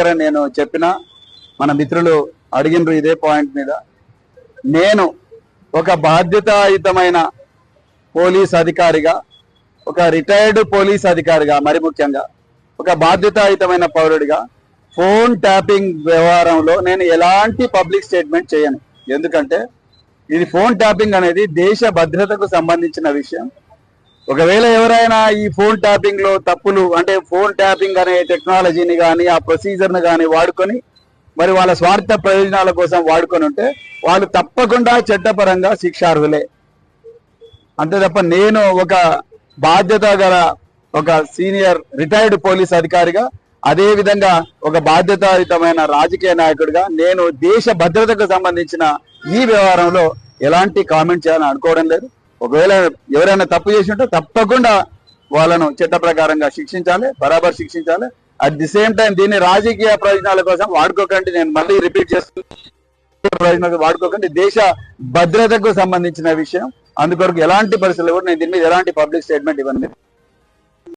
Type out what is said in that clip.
దగ్గర నేను చెప్పిన మన మిత్రులు అడిగినరు ఇదే పాయింట్ మీద. నేను ఒక బాధ్యతాయుతమైన పోలీస్ అధికారిగా ఒక రిటైర్డ్ పోలీస్ అధికారిగా మరి ముఖ్యంగా ఒక బాధ్యతాయుతమైన పౌరుడిగా ఫోన్ ట్యాపింగ్ వ్యవహారంలో నేను ఎలాంటి పబ్లిక్ స్టేట్మెంట్ చేయను. ఎందుకంటే ఇది ఫోన్ ట్యాపింగ్ అనేది దేశ భద్రతకు సంబంధించిన విషయం. ఒకవేళ ఎవరైనా ఈ ఫోన్ ట్యాపింగ్లో తప్పులు అంటే ఫోన్ ట్యాపింగ్ అనే టెక్నాలజీని కానీ ఆ ప్రొసీజర్ని కానీ వాడుకొని మరి వాళ్ళ స్వార్థ ప్రయోజనాల కోసం వాడుకొని ఉంటే వాళ్ళు తప్పకుండా చట్టపరంగా శిక్షార్హులే. అంతే తప్ప నేను ఒక బాధ్యత గల ఒక సీనియర్ రిటైర్డ్ పోలీస్ అధికారిగా అదే విధంగా ఒక బాధ్యతాయుతమైన రాజకీయ నాయకుడిగా నేను దేశ భద్రతకు సంబంధించిన ఈ వ్యవహారంలో ఎలాంటి కామెంట్ చేయాలని అనుకోవడం లేదు. ఒకవేళ ఎవరైనా తప్పు చేసి ఉంటే తప్పకుండా వాళ్ళను చట్ట ప్రకారంగా శిక్షించాలి బరాబర్ శిక్షించాలి. అట్ ది సేమ్ టైం దీన్ని రాజకీయ ప్రయోజనాల కోసం వాడుకోకండి. నేను మళ్ళీ రిపీట్ చేస్తున్నాను ప్రయోజనాలు వాడుకోకండి. దేశ భద్రతకు సంబంధించిన విషయం. అందుకొరకు ఎలాంటి పరిస్థితులు కూడా నేను దీని మీద ఎలాంటి పబ్లిక్ స్టేట్మెంట్ ఇవ్వను.